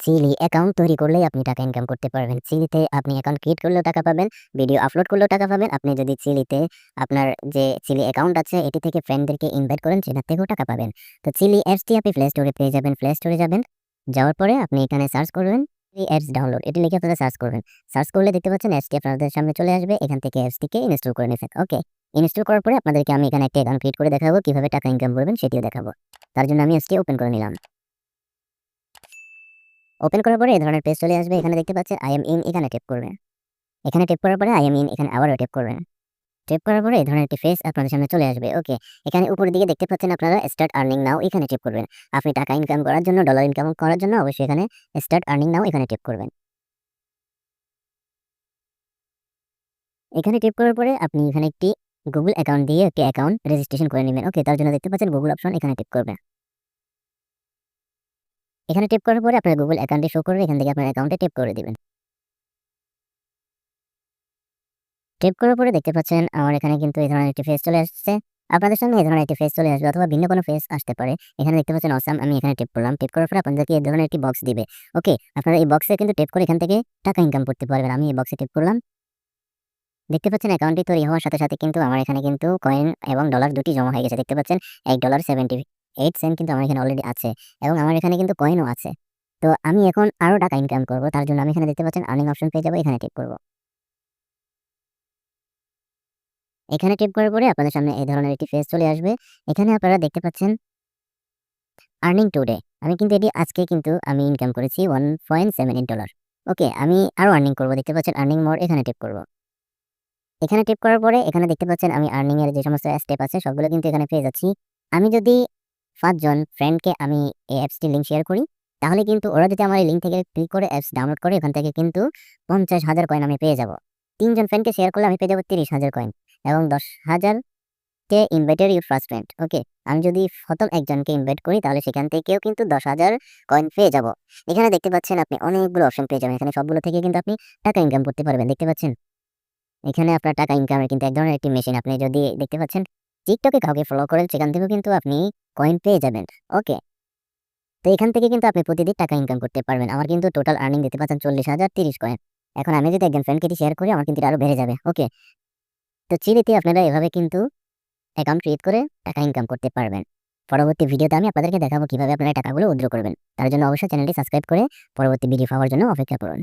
Chilli account তৈরি করলেই আপনি টাকা ইনকাম করতে পারবেন। চিলিতে আপনি অ্যাকাউন্ট ক্রিয়েট করলেও টাকা পাবেন, ভিডিও আপলোড করলেও টাকা পাবেন। আপনি যদি চিলিতে আপনার যে চিলি অ্যাকাউন্ট আছে এটি থেকে ফ্রেন্ডদেরকে ইনভাইট করেন সেখান থেকেও টাকা পাবেন। তো চিলি অ্যাপসটি আপনি প্লে স্টোরে পেয়ে যাবেন। প্লে স্টোরে যাবেন। যাওয়ার পরে আপনি এখানে সার্চ করবেন চিলি অ্যাপস ডাউনলোড এটি লিখে আপনারা সার্চ করবেন। সার্চ করলে দেখতে পাচ্ছেন অ্যাপসটি আপনাদের সামনে চলে আসবে। এখান থেকে অ্যাপসটিকে ইনস্টল করে নিবেন। ওকে। ইনস্টল করার পরে আপনাদেরকে আমি এখানে একটা অ্যাকাউন্ট ক্রিয়েট করে দেখাবো কীভাবে টাকা ইনকাম করবেন সেটিও দেখাবো। তার জন্য আমি অ্যাপসটি ওপেন করে নিলাম। ওপেন করার পরে এই ধরনের পেজ চলে আসবে। এখানে দেখতে পাচ্ছেন আই এম ইন এখানে ট্যাপ করবেন। এখানে ট্যাপ করার পরে আই এম ইন এখানে আবারও ট্যাপ করবেন। ট্যাপ করার পরে এই ধরনের একটি ফেস আপনাদের সামনে চলে আসবে। ওকে। এখানে উপরের দিকে দেখতে পাচ্ছেন আপনারা স্টার্ট আর্নিং নাও এখানে ট্যাপ করবেন। আপনি টাকা ইনকাম করার জন্য ডলার ইনকাম করার জন্য অবশ্যই এখানে স্টার্ট আর্নিং নাও এখানে ট্যাপ করবেন। এখানে ট্যাপ করার পরে আপনি এখানে একটি গুগল অ্যাকাউন্ট দিয়ে একটি অ্যাকাউন্ট রেজিস্ট্রেশন করে নিবেন। ওকে। তার জন্য দেখতে পাচ্ছেন গুগল অপশন এখানে ট্যাপ করবেন। এখানে ট্যাপ করার পরে আপনার গুগল অ্যাকাউন্টে শো করবে। এখান থেকে আপনার অ্যাকাউন্টে ট্যাপ করে দিবেন। ট্যাপ করার পরে দেখতে পাচ্ছেন আমার এখানে কিন্তু এই ধরনের একটি ফেস চলে আসছে। আপনাদের সামনে এই ধরনের একটি ফেস চলে আসবে অথবা ভিন্ন কোনো ফেস আসতে পারে। এখানে দেখতে পাচ্ছেন অসাম আমি এখানে ট্যাপ করলাম। ট্যাপ করার পরে আপনাদেরকে এই ধরনের একটি বক্স দিবে। ওকে। আপনারা এই বক্সে কিন্তু ট্যাপ করে এখান থেকে টাকা ইনকাম করতে পারবেন। আমি এই বক্সে ট্যাপ করলাম। দেখতে পাচ্ছেন অ্যাকাউন্টটি তৈরি হওয়ার সাথে, সাথে কিন্তু আমার এখানে কিন্তু কয়েন এবং ডলার দুটি জমা হয়ে গেছে। দেখতে পাচ্ছেন $1.78 সেন্ট কিন্তু আমার এখানে অলরেডি আছে এবং আমার এখানে কিন্তু কয়েনও আছে। তো আমি এখন আরও টাকা ইনকাম করব। তার জন্য আমি এখানে দেখতে পাচ্ছেন আর্নিং অপশন পেয়ে যাব। এখানে ট্যাপ করব। এখানে ট্যাপ করার পরে আপনাদের সামনে এই ধরনের একটি ফেস চলে আসবে। এখানে আপনারা দেখতে পাচ্ছেন আর্নিং টুডে আমি কিন্তু এটি আজকে কিন্তু আমি ইনকাম করেছি $1.78 ওকে। আমি আরও আর্নিং করব। দেখতে পাচ্ছেন আর্নিং মোর এখানে ট্যাপ করব। এখানে ট্যাপ করার পরে এখানে দেখতে পাচ্ছেন আমি আর্নিং এর যে সমস্ত স্টেপ আছে, সবগুলো কিন্তু এখানে পেয়ে যাচ্ছি। আমি যদি ৫ জন ফ্রেন্ডকে আমি এই অ্যাপসটির লিংক শেয়ার করি তাহলে কিন্তু ওরা যদি আমার এই লিংক থেকে ক্লিক করে অ্যাপস ডাউনলোড করে এখান থেকে কিন্তু ৫০,০০০ কয়েন আমি পেয়ে যাব। ৩ জন ফ্রেন্ডকে শেয়ার করলে আমি পেয়ে যাব ৩০,০০০ কয়েন এবং ১০,০০০ কে invited your first friend. Okay. আমি যদি প্রথম একজনকে ইনভাইট করি তাহলে সেখান থেকেও কিন্তু ১০,০০০ কয়েন পেয়ে যাব। এখানে দেখতে পাচ্ছেন আপনি অনেকগুলো অপশন পেয়ে যাবেন। এখানে সবগুলো থেকে কিন্তু আপনি টাকা ইনকাম করতে পারবেন। দেখতে পাচ্ছেন? এখানে আপনার টাকা ইনকামের কিন্তু এক ধরনের একটি মেশিন। আপনি যদি দেখতে পাচ্ছেন টিকটকে কাউকে ফলো করেন সেখান থেকেও কিন্তু আপনি কয়েন পেয়ে যাবেন। ওকে। তো এখান থেকে কিন্তু আপনি প্রতিদিন টাকা ইনকাম করতে পারবেন। আমার কিন্তু টোটাল আর্নিং দেখতে পাচ্ছেন ৪০,০৩০ কয়েন। এখন আমি যদি একজন ফ্রেন্ডকে শেয়ার করি আমার কিন্তু এটা আরও বেড়ে যাবে। ওকে। তো চিলিতে আপনারা এভাবে কিন্তু অ্যাকাউন্ট ক্রিয়েট করে টাকা ইনকাম করতে পারবেন। পরবর্তী ভিডিওতে আমি আপনাদেরকে দেখাবো কীভাবে আপনারা টাকাগুলো উইথড্র করবেন। তার জন্য অবশ্যই চ্যানেলটি সাবস্ক্রাইব করে পরবর্তী ভিডিও পাওয়ার জন্য অপেক্ষা করুন।